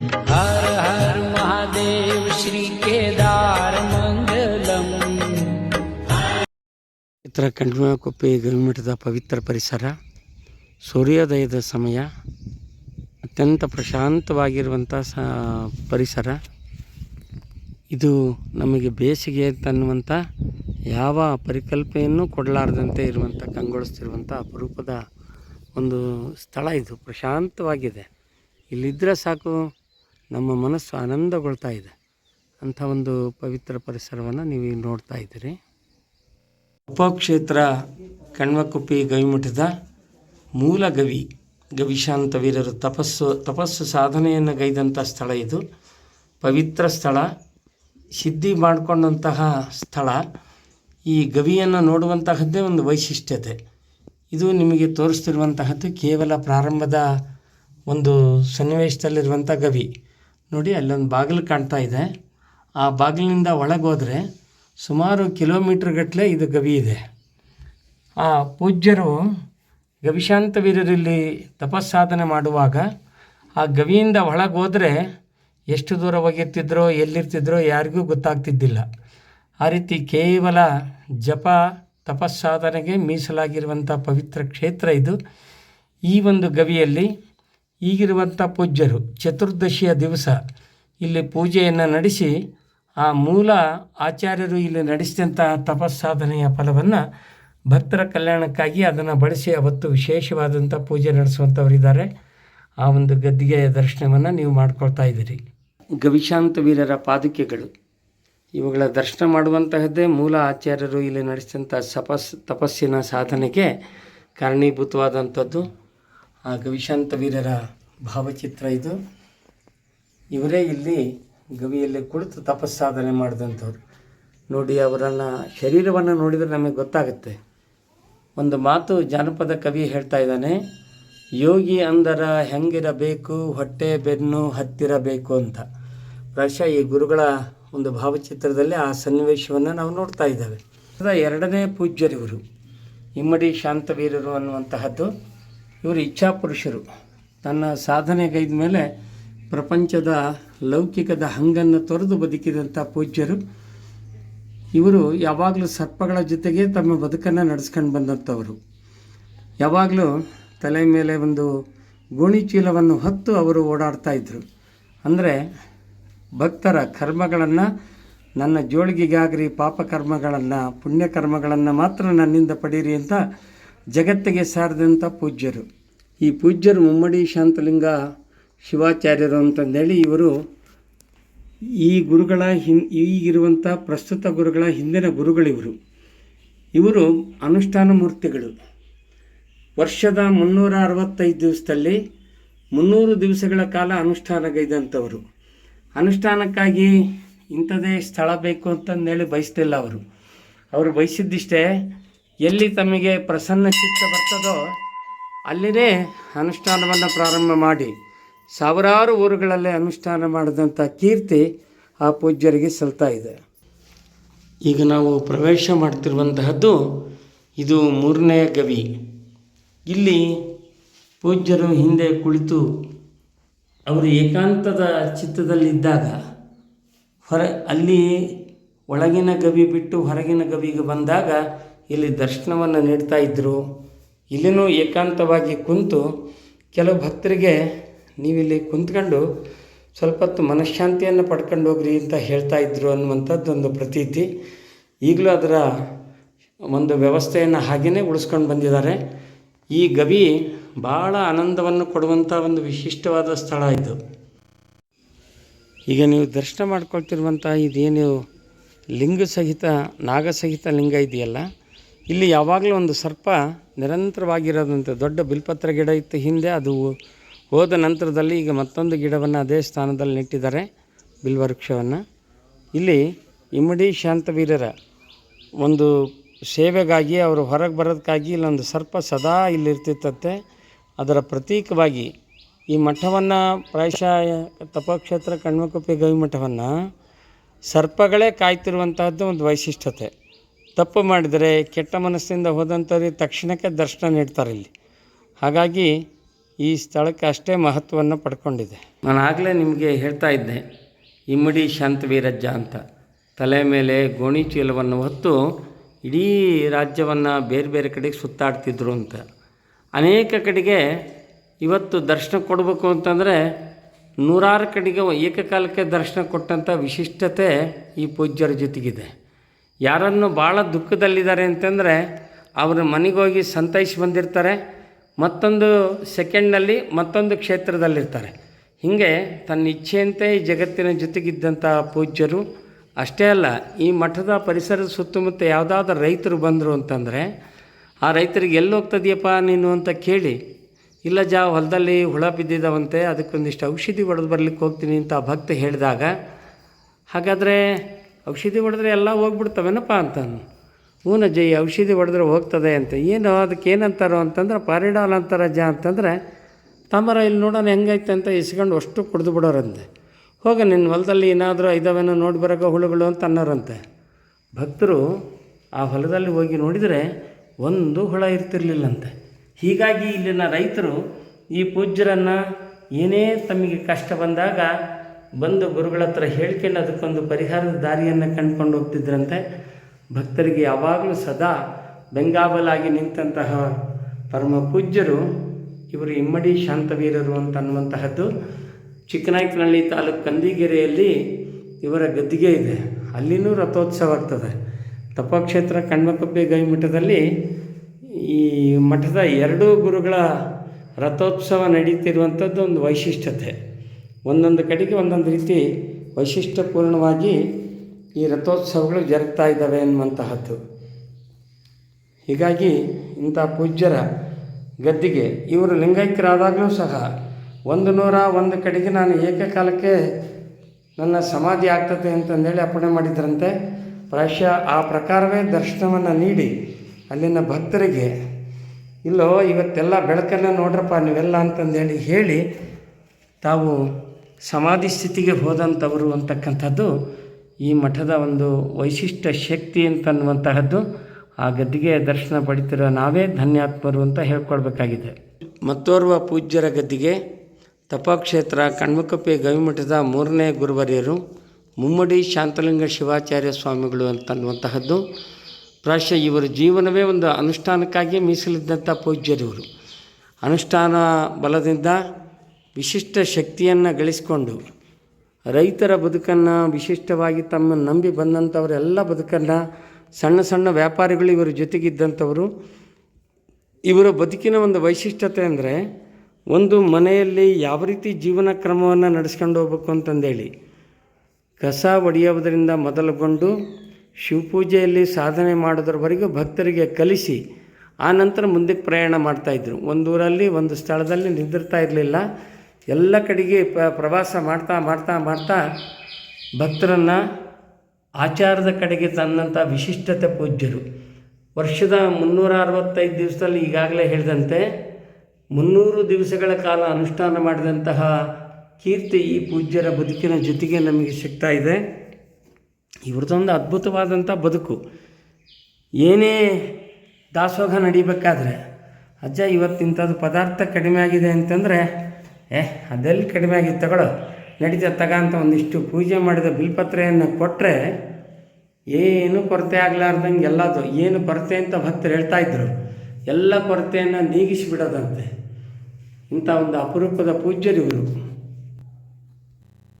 हर हर महादेव श्री केदार मंगलम ಚಿತ್ರ ಕಣ್ಮಕುಪ್ಪೆ ಗವಿಮಠದ ಪವಿತ್ರ ಪರಿಸರ ಸೂರ್ಯೋದಯದ ಸಮಯ ಅತ್ಯಂತ ಪ್ರಶಾಂತವಾಗಿರುವಂಥ ಸ ಪರಿಸರ ಇದು ನಮಗೆ ಬೇಸಿಗೆ ಅಂತನ್ನುವಂಥ ಯಾವ ಪರಿಕಲ್ಪನೆಯನ್ನು ಕೊಡಲಾರದಂತೆ ಇರುವಂಥ ಕಂಗೊಳಿಸ್ತಿರುವಂಥ ಅಪರೂಪದ ಒಂದು ಸ್ಥಳ ಇದು ಪ್ರಶಾಂತವಾಗಿದೆ ಇಲ್ಲಿದ್ದರೆ ಸಾಕು ನಮ್ಮ ಮನಸ್ಸು ಆನಂದಗೊಳ್ತಾ ಇದೆ. ಅಂಥ ಒಂದು ಪವಿತ್ರ ಪರಿಸರವನ್ನು ನೀವು ನೋಡ್ತಾ ಇದ್ದೀರಿ. ಉಪಕ್ಷೇತ್ರ ಕಣ್ವಕುಪ್ಪಿ ಗವಿಮಠದ ಮೂಲ ಗವಿ, ಗವಿಶಾಂತ ವೀರರು. ತಪಸ್ಸು ತಪಸ್ಸು ಸಾಧನೆಯನ್ನು ಗೈದಂಥ ಸ್ಥಳ ಇದು. ಪವಿತ್ರ ಸ್ಥಳ. ಸಿದ್ಧಿ ಮಾಡಿಕೊಂಡಂತಹ ಸ್ಥಳ. ಈ ಗವಿಯನ್ನು ನೋಡುವಂತಹದ್ದೇ ಒಂದು ವೈಶಿಷ್ಟ್ಯತೆ. ಇದು ನಿಮಗೆ ತೋರಿಸ್ತಿರುವಂತಹದ್ದು ಕೇವಲ ಪ್ರಾರಂಭದ ಒಂದು ಸನ್ನಿವೇಶದಲ್ಲಿರುವಂಥ ಗವಿ. ನೋಡಿ, ಅಲ್ಲೊಂದು ಬಾಗಿಲು ಕಾಣ್ತಾ ಇದೆ. ಆ ಬಾಗಿಲಿನಿಂದ ಒಳಗೋದ್ರೆ ಸುಮಾರು ಕಿಲೋಮೀಟ್ರ್ಗಟ್ಟಲೆ ಇದು ಗವಿ ಇದೆ. ಆ ಪೂಜ್ಯರು ಗವಿಶಾಂತ ವೀರರಲ್ಲಿ ತಪಸ್ಸಾಧನೆ ಮಾಡುವಾಗ ಆ ಗವಿಯಿಂದ ಒಳಗೆ ಹೋದರೆ ಎಷ್ಟು ದೂರ ಹೋಗಿರ್ತಿದ್ರೋ, ಎಲ್ಲಿರ್ತಿದ್ರೋ ಯಾರಿಗೂ ಗೊತ್ತಾಗ್ತಿದ್ದಿಲ್ಲ. ಆ ರೀತಿ ಕೇವಲ ಜಪ, ತಪಸ್ಸಾಧನೆಗೆ ಮೀಸಲಾಗಿರುವಂಥ ಪವಿತ್ರ ಕ್ಷೇತ್ರ ಇದು. ಈ ಒಂದು ಗವಿಯಲ್ಲಿ ಈಗಿರುವಂಥ ಪೂಜ್ಯರು ಚತುರ್ದಶಿಯ ದಿವಸ ಇಲ್ಲಿ ಪೂಜೆಯನ್ನು ನಡೆಸಿ ಆ ಮೂಲ ಆಚಾರ್ಯರು ಇಲ್ಲಿ ನಡೆಸಿದಂತಹ ತಪಸ್ಸಾಧನೆಯ ಫಲವನ್ನು ಭಕ್ತರ ಕಲ್ಯಾಣಕ್ಕಾಗಿ ಅದನ್ನು ಬಳಸಿ ಅವತ್ತು ವಿಶೇಷವಾದಂಥ ಪೂಜೆ ನಡೆಸುವಂಥವರಿದ್ದಾರೆ ಆ ಒಂದು ಗದ್ದಿಗೆಯ ದರ್ಶನವನ್ನು ನೀವು ಮಾಡ್ಕೊಳ್ತಾ ಇದ್ದೀರಿ. ಗವಿಶಾಂತ ವೀರರ ಪಾದುಕೆಗಳು. ಇವುಗಳ ದರ್ಶನ ಮಾಡುವಂತಹದ್ದೇ ಮೂಲ ಆಚಾರ್ಯರು ಇಲ್ಲಿ ನಡೆಸಿದಂಥ ಸಪಸ್ ತಪಸ್ಸಿನ ಸಾಧನೆಗೆ ಕಾರಣೀಭೂತವಾದಂಥದ್ದು. ಆ ಗವಿಶಾಂತ ವೀರರ ಭಾವಚಿತ್ರ ಇದು. ಇವರೇ ಇಲ್ಲಿ ಗವಿಯಲ್ಲಿ ಕುಳಿತು ತಪಸ್ಸಾಧನೆ ಮಾಡಿದಂಥವ್ರು. ನೋಡಿ, ಅವರನ್ನು ಶರೀರವನ್ನು ನೋಡಿದರೆ ನಮಗೆ ಗೊತ್ತಾಗುತ್ತೆ. ಒಂದು ಮಾತು ಜಾನಪದ ಕವಿ ಹೇಳ್ತಾ ಇದ್ದಾನೆ, ಯೋಗಿ ಅಂದರ ಹೆಂಗಿರಬೇಕು, ಹೊಟ್ಟೆ ಬೆನ್ನು ಹತ್ತಿರಬೇಕು ಅಂತ. ಪ್ರಾಯಶಃ ಈ ಗುರುಗಳ ಒಂದು ಭಾವಚಿತ್ರದಲ್ಲಿ ಆ ಸನ್ನಿವೇಶವನ್ನು ನಾವು ನೋಡ್ತಾ ಇದ್ದೇವೆ. ಎರಡನೇ ಪೂಜ್ಯರಿವರು ಇಮ್ಮಡಿ ಶಾಂತವೀರರು ಅನ್ನುವಂತಹದ್ದು. ಇವರು ಇಚ್ಛಾಪುರುಷರು. ತನ್ನ ಸಾಧನೆಗೈದ ಮೇಲೆ ಪ್ರಪಂಚದ ಲೌಕಿಕದ ಹಂಗನ್ನು ತೊರೆದು ಬದುಕಿದಂಥ ಪೂಜ್ಯರು. ಇವರು ಯಾವಾಗಲೂ ಸರ್ಪಗಳ ಜೊತೆಗೆ ತಮ್ಮ ಬದುಕನ್ನು ನಡೆಸ್ಕೊಂಡು ಬಂದಂಥವರು ಯಾವಾಗಲೂ ತಲೆ ಮೇಲೆ ಒಂದು ಗೋಣಿಚೀಲವನ್ನು ಹೊತ್ತು ಅವರು ಓಡಾಡ್ತಾ ಇದ್ದರು ಅಂದರೆ ಭಕ್ತರ ಕರ್ಮಗಳನ್ನು, ನನ್ನ ಜೋಳಿಗೆಗಾಗ್ರಿ ಪಾಪಕರ್ಮಗಳನ್ನು ಪುಣ್ಯಕರ್ಮಗಳನ್ನು ಪುಣ್ಯ ಕರ್ಮಗಳನ್ನು ಮಾತ್ರ ನನ್ನಿಂದ ಪಡೀರಿ ಅಂತ ಜಗತ್ತಿಗೆ ಸಾರಿದಂಥ ಪೂಜ್ಯರು. ಈ ಪೂಜ್ಯರು ಮುಮ್ಮಡಿ ಶಾಂತಲಿಂಗ ಶಿವಾಚಾರ್ಯರು ಅಂತಂದೇಳಿ ಇವರು ಈ ಗುರುಗಳ ಹಿನ್ ಈಗಿರುವಂಥ ಪ್ರಸ್ತುತ ಗುರುಗಳ ಹಿಂದಿನ ಗುರುಗಳಿವರು. ಇವರು ಅನುಷ್ಠಾನ ಮೂರ್ತಿಗಳು. ವರ್ಷದ ಮುನ್ನೂರ ಅರವತ್ತೈದು ದಿವಸದಲ್ಲಿ ಮುನ್ನೂರು ದಿವಸಗಳ ಕಾಲ ಅನುಷ್ಠಾನಗೈದಂಥವರು ಅನುಷ್ಠಾನಕ್ಕಾಗಿ ಇಂಥದೇ ಸ್ಥಳ ಬೇಕು ಅಂತಂದೇಳಿ ಬಯಸ್ತಿಲ್ಲ ಅವರು. ಅವರು ಬಯಸಿದ್ದಿಷ್ಟೇ ಎಲ್ಲಿ ತಮಗೆ ಪ್ರಸನ್ನ ಚಿತ್ತ ಬರ್ತದೋ ಅಲ್ಲಿನೇ ಅನುಷ್ಠಾನವನ್ನು ಪ್ರಾರಂಭ ಮಾಡಿ ಸಾವಿರಾರು ಊರುಗಳಲ್ಲಿ ಅನುಷ್ಠಾನ ಮಾಡಿದಂಥ ಕೀರ್ತಿ ಆ ಪೂಜ್ಯರಿಗೆ ಸಲ್ತಾ ಇದೆ. ಈಗ ನಾವು ಪ್ರವೇಶ ಮಾಡ್ತಿರುವಂತಹದ್ದು ಇದು ಮೂರನೇ ಗವಿ. ಇಲ್ಲಿ ಪೂಜ್ಯರು ಹಿಂದೆ ಕುಳಿತು ಅವರು ಏಕಾಂತದ ಚಿತ್ತದಲ್ಲಿದ್ದಾಗ ಹೊರ ಅಲ್ಲಿ ಒಳಗಿನ ಗವಿ ಬಿಟ್ಟು ಹೊರಗಿನ ಗವಿಗೆ ಬಂದಾಗ ಇಲ್ಲಿ ದರ್ಶನವನ್ನು ನೀಡ್ತಾ ಇದ್ದರು ಇಲ್ಲಿನೂ ಏಕಾಂತವಾಗಿ ಕುಂತು ಕೆಲವು ಭಕ್ತರಿಗೆ ನೀವಿಲ್ಲಿ ಕುಂತ್ಕೊಂಡು ಸ್ವಲ್ಪ ಹೊತ್ತು ಮನಃಶಾಂತಿಯನ್ನು ಪಡ್ಕೊಂಡು ಹೋಗ್ರಿ ಅಂತ ಹೇಳ್ತಾ ಇದ್ದರು ಅನ್ನುವಂಥದ್ದು ಒಂದು ಪ್ರತೀತಿ. ಈಗಲೂ ಅದರ ಒಂದು ವ್ಯವಸ್ಥೆಯನ್ನು ಹಾಗೆಯೇ ಉಳಿಸ್ಕೊಂಡು ಬಂದಿದ್ದಾರೆ. ಈ ಗವಿ ಭಾಳ ಆನಂದವನ್ನು ಕೊಡುವಂಥ ಒಂದು ವಿಶಿಷ್ಟವಾದ ಸ್ಥಳ ಇದು. ಈಗ ನೀವು ದರ್ಶನ ಮಾಡ್ಕೊಳ್ತಿರುವಂಥ ಇದೇನು ಲಿಂಗ ಸಹಿತ ನಾಗ ಸಹಿತ ಲಿಂಗ ಇದೆಯಲ್ಲ? ಇಲ್ಲಿ ಯಾವಾಗಲೂ ಒಂದು ಸರ್ಪ ನಿರಂತರವಾಗಿರೋದಂತೆ ದೊಡ್ಡ ಬಿಲ್ಪತ್ರ ಗಿಡ ಇತ್ತು ಹಿಂದೆ, ಅದು ಹೋದ ನಂತರದಲ್ಲಿ ಈಗ ಮತ್ತೊಂದು ಗಿಡವನ್ನು ಅದೇ ಸ್ಥಾನದಲ್ಲಿ ನೆಟ್ಟಿದ್ದಾರೆ ಬಿಲ್ವೃಕ್ಷವನ್ನು ಇಲ್ಲಿ ಇಮ್ಮಡಿ ಶಾಂತವೀರರ ಒಂದು ಸೇವೆಗಾಗಿ, ಅವರು ಹೊರಗೆ ಬರೋದಕ್ಕಾಗಿ ಇಲ್ಲೊಂದು ಸರ್ಪ ಸದಾ ಇಲ್ಲಿರ್ತಿತ್ತಂತೆ. ಅದರ ಪ್ರತೀಕವಾಗಿ ಈ ಮಠವನ್ನು, ಪ್ರಾಯಶಃ ತಪೋಕ್ಷೇತ್ರ ಕಣ್ಮಕುಪಿ ಗವಿ ಮಠವನ್ನು ಸರ್ಪಗಳೇ ಕಾಯ್ತಿರುವಂತಹದ್ದು ಒಂದು ವೈಶಿಷ್ಟ್ಯತೆ. ತಪ್ಪು ಮಾಡಿದರೆ ಕೆಟ್ಟ ಮನಸ್ಸಿಂದ ಹೋದಂಥವ್ರಿಗೆ ತಕ್ಷಣಕ್ಕೆ ದರ್ಶನ ನೀಡ್ತಾರೆ ಇಲ್ಲಿ. ಹಾಗಾಗಿ ಈ ಸ್ಥಳಕ್ಕೆ ಅಷ್ಟೇ ಮಹತ್ವವನ್ನು ಪಡ್ಕೊಂಡಿದೆ. ನಾನು ಆಗಲೇ ನಿಮಗೆ ಹೇಳ್ತಾ ಇದ್ದೆ, ಇಮ್ಮಡಿ ಶಾಂತವೀರಜ್ಜ ಅಂತ. ತಲೆ ಮೇಲೆ ಗೋಣಿ ಚೀಲವನ್ನು ಹೊತ್ತು ಇಡೀ ರಾಜ್ಯವನ್ನು ಬೇರೆ ಬೇರೆ ಕಡೆಗೆ ಸುತ್ತಾಡ್ತಿದ್ರು ಅಂತ. ಅನೇಕ ಕಡೆಗೆ ಇವತ್ತು ದರ್ಶನ ಕೊಡಬೇಕು ಅಂತಂದರೆ ನೂರಾರು ಕಡೆಗೆ ಏಕಕಾಲಕ್ಕೆ ದರ್ಶನ ಕೊಟ್ಟಂಥ ವಿಶಿಷ್ಟತೆ ಈ ಪೂಜ್ಯರ ಜೊತೆಗಿದೆ. ಯಾರನ್ನು ಭಾಳ ದುಃಖದಲ್ಲಿದ್ದಾರೆ ಅಂತಂದರೆ ಅವರು ಹೋಗಿ ಸಂತೈಸಿ ಬಂದಿರ್ತಾರೆ, ಮತ್ತೊಂದು ಸೆಕೆಂಡ್ನಲ್ಲಿ ಮತ್ತೊಂದು ಕ್ಷೇತ್ರದಲ್ಲಿರ್ತಾರೆ. ಹೀಗೆ ತನ್ನ ಇಚ್ಛೆಯಂತೆ ಈ ಜಗತ್ತಿನ ಜೊತೆಗಿದ್ದಂಥ ಪೂಜ್ಯರು, ಅಷ್ಟೇ ಅಲ್ಲ, ಈ ಮಠದ ಪರಿಸರದ ಸುತ್ತಮುತ್ತ ಯಾವುದಾದ್ರೂ ರೈತರು ಬಂದರು ಅಂತಂದರೆ, ಆ ರೈತರಿಗೆ ಎಲ್ಲಿ ಹೋಗ್ತದೆಯಪ್ಪ ನೀನು ಅಂತ ಕೇಳಿ, ಇಲ್ಲ ಜಾ ಹೊಲದಲ್ಲಿ ಹುಳ ಬಿದ್ದಿದ್ದಾವಂತೆ ಅದಕ್ಕೊಂದಿಷ್ಟು ಔಷಧಿ ಹೊಡೆದು ಬರ್ಲಿಕ್ಕೆ ಹೋಗ್ತೀನಿ ಅಂತ ಭಕ್ತ ಹೇಳಿದಾಗ, ಹಾಗಾದರೆ ಔಷಧಿ ಹೊಡೆದ್ರೆ ಎಲ್ಲ ಹೋಗ್ಬಿಡ್ತವೇನಪ್ಪ ಅಂತ ಊನ ಜೈ ಔಷಧಿ ಹೊಡೆದ್ರೆ ಹೋಗ್ತದೆ ಅಂತ. ಏನು ಅದಕ್ಕೆ ಏನಂತಾರೋ ಅಂತಂದ್ರೆ ಪಾರಿಡಾಲ್ ಅಂತಾರ ಜ ಅಂತಂದರೆ, ತಾಮರ ಇಲ್ಲಿ ನೋಡೋಣ ಹೆಂಗೈತೆ ಅಂತ ಇಸ್ಕೊಂಡು ಅಷ್ಟು ಕುಡಿದು ಬಿಡೋರಂತೆ. ಹೋಗ, ನಿನ್ನ ಹೊಲದಲ್ಲಿ ಏನಾದರೂ ಇದಾವೇನೋ ನೋಡಿ ಬರೋಕೆ ಹುಳುಗಳು ಅಂತ ಅನ್ನೋರಂತೆ. ಭಕ್ತರು ಆ ಹೊಲದಲ್ಲಿ ಹೋಗಿ ನೋಡಿದರೆ ಒಂದು ಹುಳ ಇರ್ತಿರ್ಲಿಲ್ಲಂತೆ. ಹೀಗಾಗಿ ಇಲ್ಲಿನ ರೈತರು ಈ ಪೂಜ್ಯರನ್ನು ಏನೇ ತಮಗೆ ಕಷ್ಟ ಬಂದಾಗ ಬಂದು ಗುರುಗಳ ಹತ್ರ ಹೇಳ್ಕೊಂಡು ಅದಕ್ಕೊಂದು ಪರಿಹಾರದ ದಾರಿಯನ್ನು ಕಂಡುಕೊಂಡು ಹೋಗ್ತಿದ್ರಂತೆ. ಭಕ್ತರಿಗೆ ಯಾವಾಗಲೂ ಸದಾ ಬೆಂಗಾವಲಾಗಿ ನಿಂತಹ ಪರಮ ಪೂಜ್ಯರು, ಇವರು ಇಮ್ಮಡಿ ಶಾಂತವೀರರು ಅಂತ ಅನ್ನುವಂತಹದ್ದು ಚಿಕ್ಕನಾಯಕನಹಳ್ಳಿ ತಾಲೂಕು ಕಂದಿಗೆರೆಯಲ್ಲಿ ಇವರ ಗದ್ದಿಗೆ ಇದೆ. ಅಲ್ಲಿನೂ ರಥೋತ್ಸವ ಆಗ್ತದೆ. ತಪೋಕ್ಷೇತ್ರ ಕಣ್ಮಕಪ್ಪೆ ಗವಿಮಠದಲ್ಲಿ ಈ ಮಠದ ಎರಡೂ ಗುರುಗಳ ರಥೋತ್ಸವ ನಡೀತಿರುವಂಥದ್ದು ಒಂದು ವೈಶಿಷ್ಟ್ಯತೆ. ಒಂದೊಂದು ಕಡೆಗೆ ಒಂದೊಂದು ರೀತಿ ವೈಶಿಷ್ಟ್ಯಪೂರ್ಣವಾಗಿ ಈ ರಥೋತ್ಸವಗಳು ಜರುಗ್ತಾ ಇದ್ದಾವೆ ಎನ್ನುವಂತಹದ್ದು. ಹೀಗಾಗಿ ಇಂಥ ಪೂಜ್ಯರ ಗದ್ದಿಗೆ ಇವರು ಲಿಂಗೈಕ್ಯರಾದಾಗಲೂ ಸಹ ಒಂದು ನೂರ ಒಂದು ಕಡೆಗೆ ನಾನು ಏಕಕಾಲಕ್ಕೆ ನನ್ನ ಸಮಾಧಿ ಆಗ್ತದೆ ಅಂತಂದೇಳಿ ಅಪ್ಪಣೆ ಮಾಡಿದ್ರಂತೆ. ಪ್ರಾಯಶಃ ಆ ಪ್ರಕಾರವೇ ದರ್ಶನವನ್ನು ನೀಡಿ ಅಲ್ಲಿನ ಭಕ್ತರಿಗೆ, ಇಲ್ಲೋ ಇವತ್ತೆಲ್ಲ ಬೆಳಕನ್ನು ನೋಡ್ರಪ್ಪ ನೀವೆಲ್ಲ ಅಂತಂದೇಳಿ ಹೇಳಿ ತಾವು ಸಮಾಧಿ ಸ್ಥಿತಿಗೆ ಹೋದಂಥವರು ಅಂತಕ್ಕಂಥದ್ದು ಈ ಮಠದ ಒಂದು ವೈಶಿಷ್ಟ್ಯ ಶಕ್ತಿ ಅಂತನ್ನುವಂತಹದ್ದು. ಆ ಗದ್ದಿಗೆ ದರ್ಶನ ಪಡಿತಿರೋ ನಾವೇ ಧನ್ಯಾತ್ಮರು ಅಂತ ಹೇಳ್ಕೊಳ್ಬೇಕಾಗಿದೆ. ಮತ್ತೋರ್ವ ಪೂಜ್ಯರ ಗದ್ದಿಗೆ ತಪಕ್ಷೇತ್ರ ಕಣ್ಮುಕಪ್ಪೆ ಗವಿಮಠದ ಮೂರನೇ ಗುರುವರಿಯರು ಮುಮ್ಮಡಿ ಶಾಂತಲಿಂಗ ಶಿವಾಚಾರ್ಯ ಸ್ವಾಮಿಗಳು ಅಂತನ್ನುವಂತಹದ್ದು. ಪ್ರಾಶ ಇವರ ಜೀವನವೇ ಒಂದು ಅನುಷ್ಠಾನಕ್ಕಾಗಿ ಮೀಸಲಿದ್ದಂಥ ಪೂಜ್ಯರಿವರು. ಅನುಷ್ಠಾನ ಬಲದಿಂದ ವಿಶಿಷ್ಟ ಶಕ್ತಿಯನ್ನು ಗಳಿಸಿಕೊಂಡು ರೈತರ ಬದುಕನ್ನು ವಿಶಿಷ್ಟವಾಗಿ ತಮ್ಮ ನಂಬಿ ಬಂದಂಥವರೆಲ್ಲ ಬದುಕನ್ನು ಸಣ್ಣ ಸಣ್ಣ ವ್ಯಾಪಾರಿಗಳು ಇವರ ಜೊತೆಗಿದ್ದಂಥವರು. ಇವರ ಬದುಕಿನ ಒಂದು ವೈಶಿಷ್ಟ್ಯತೆ ಅಂದರೆ ಒಂದು ಮನೆಯಲ್ಲಿ ಯಾವ ರೀತಿ ಜೀವನ ಕ್ರಮವನ್ನು ನಡೆಸ್ಕೊಂಡು ಹೋಗ್ಬೇಕು ಅಂತಂದೇಳಿ. ಕಸ ಒಡೆಯುವುದರಿಂದ ಮೊದಲುಗೊಂಡು ಶಿವಪೂಜೆಯಲ್ಲಿ ಸಾಧನೆ ಮಾಡೋದ್ರವರೆಗೂ ಭಕ್ತರಿಗೆ ಕಲಿಸಿ, ಆ ನಂತರ ಮುಂದಕ್ಕೆ ಪ್ರಯಾಣ ಮಾಡ್ತಾಯಿದ್ರು ಒಂದೂರಲ್ಲಿ, ಒಂದು ಸ್ಥಳದಲ್ಲಿ ನಿಂದಿರ್ತಾ ಇರಲಿಲ್ಲ. ಎಲ್ಲ ಕಡೆಗೆ ಪ್ರವಾಸ ಮಾಡ್ತಾ ಮಾಡ್ತಾ ಮಾಡ್ತಾ ಭಕ್ತರನ್ನು ಆಚಾರದ ಕಡೆಗೆ ತನ್ನಂಥ ವಿಶಿಷ್ಟತೆ ಪೂಜ್ಯರು. ವರ್ಷದ ಮುನ್ನೂರ ಅರವತ್ತೈದು ದಿವಸದಲ್ಲಿ ಈಗಾಗಲೇ ಹೇಳಿದಂತೆ ಮುನ್ನೂರು ದಿವಸಗಳ ಕಾಲ ಅನುಷ್ಠಾನ ಮಾಡಿದಂತಹ ಕೀರ್ತಿ ಈ ಪೂಜ್ಯರ ಬದುಕಿನ ಜೊತೆಗೆ ನಮಗೆ ಸಿಗ್ತಾ ಇದೆ. ಇವ್ರದ್ದೊಂದು ಅದ್ಭುತವಾದಂಥ ಬದುಕು. ಏನೇ ದಾಸೋಹ ನಡಿಬೇಕಾದ್ರೆ, ಅಜ್ಜ ಇವತ್ತಿಂಥದ್ದು ಪದಾರ್ಥ ಕಡಿಮೆ ಆಗಿದೆ ಅಂತಂದರೆ ಏ, ಅದೆಲ್ಲಿ ಕಡಿಮೆ ಆಗಿತ್ತು ತಗೊಳ್ಳೋ ನಡೀತದೆ ತಗ ಒಂದಿಷ್ಟು ಪೂಜೆ ಮಾಡಿದ ಬಿಲ್ಪತ್ರೆಯನ್ನು ಕೊಟ್ಟರೆ ಏನು ಕೊರತೆ ಆಗಲಾರ್ದಂಗೆ ಎಲ್ಲದು, ಏನು ಕೊರತೆ ಅಂತ ಭಕ್ತರು ಹೇಳ್ತಾ ಇದ್ರು. ಎಲ್ಲ ಕೊರತೆಯನ್ನು ನೀಗಿಸಿಬಿಡೋದಂತೆ ಇಂಥ ಒಂದು ಅಪರೂಪದ ಪೂಜ್ಯರು ಇವರು.